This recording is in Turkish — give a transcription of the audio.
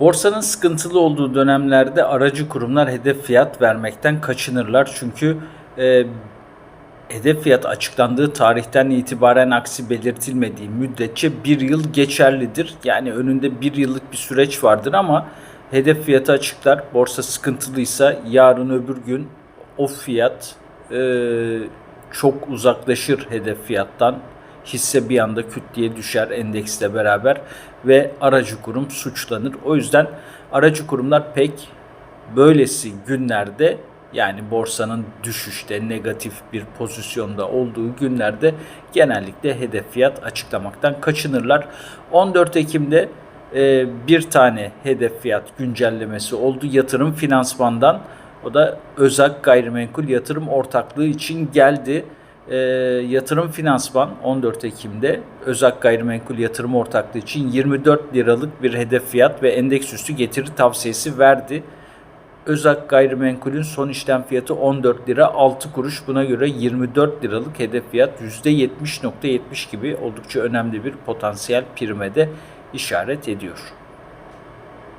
Borsanın sıkıntılı olduğu dönemlerde aracı kurumlar hedef fiyat vermekten kaçınırlar. Çünkü e, hedef fiyat açıklandığı tarihten itibaren aksi belirtilmediği müddetçe bir yıl geçerlidir. Yani önünde bir yıllık bir süreç vardır ama hedef fiyatı açıklar. Borsa sıkıntılıysa yarın öbür gün o fiyat e, çok uzaklaşır hedef fiyattan. Hisse bir anda küt diye düşer endeksle beraber ve aracı kurum suçlanır. O yüzden aracı kurumlar pek böylesi günlerde yani borsanın düşüşte negatif bir pozisyonda olduğu günlerde genellikle hedef fiyat açıklamaktan kaçınırlar. 14 Ekim'de e, bir tane hedef fiyat güncellemesi oldu yatırım finansmandan. O da Özak Gayrimenkul Yatırım Ortaklığı için geldi. E, yatırım finansman 14 Ekim'de Özak Gayrimenkul Yatırım Ortaklığı için 24 liralık bir hedef fiyat ve endeks üstü getiri tavsiyesi verdi. Özak Gayrimenkul'ün son işlem fiyatı 14 lira 6 kuruş. Buna göre 24 liralık hedef fiyat %70.70 gibi oldukça önemli bir potansiyel prime de işaret ediyor.